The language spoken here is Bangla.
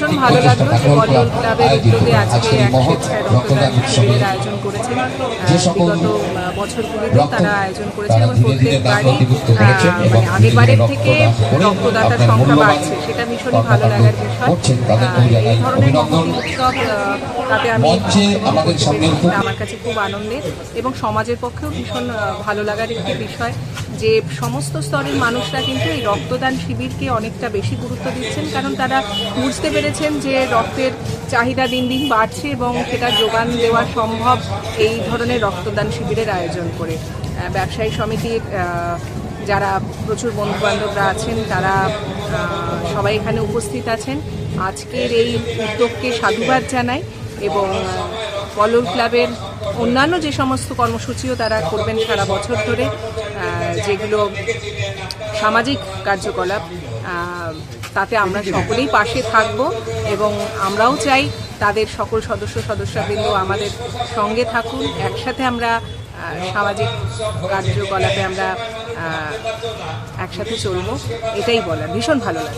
ভীষণ ভালো লাগল যে কল্লোল ক্লাবের উদ্যোগে আজকে এক স্বেচ্ছায় রক্তদান শিবিরের আয়োজন করেছেন। বিগত আহ, বছরগুলিতেও তারা আয়োজন করেছেন এবং প্রত্যেকবারই মানে আগেরবারের থেকে রক্তদাতার সংখ্যা বাড়ছে সেটা ভীষণই ভালো লাগার বিষয় এই ধরনের উৎসব তাতে আমি আমার কাছে খুব আনন্দের এবং সমাজের পক্ষেও ভীষণ ভালো লাগার একটি বিষয় যে সমস্ত স্তরের মানুষরা কিন্তু এই রক্তদান শিবিরকে অনেকটা বেশি গুরুত্ব দিচ্ছেন কারণ তারা বুঝতে পেরেছেন যে রক্তের চাহিদা দিন দিন বাড়ছে এবং সেটা যোগান দেওয়া সম্ভব এই ধরনের রক্তদান শিবিরের আয়োজন করে। ব্যবসায়ী সমিতির যারা প্রচুর বন্ধু বান্ধবরা আছেন, তারা সবাই এখানে উপস্থিত আছেন। আজকের এই উদ্যোগকে সাধুবাদ জানাই এবং কল্লোল ক্লাবের অন্যান্য যে সমস্ত কর্মসূচিও তারা করবেন সারা বছর ধরে যেগুলো সামাজিক কার্যকলাপ তাতে আমরা সকলেই পাশে থাকব এবং আমরাও চাই তাদের সকল সদস্য সদস্যবৃন্দ আমাদের সঙ্গে থাকুন। একসাথে আমরা সামাজিক কার্যকলাপে আমরা একসাথে চলবো, এটাই বলার। ভীষণ ভালো লাগে।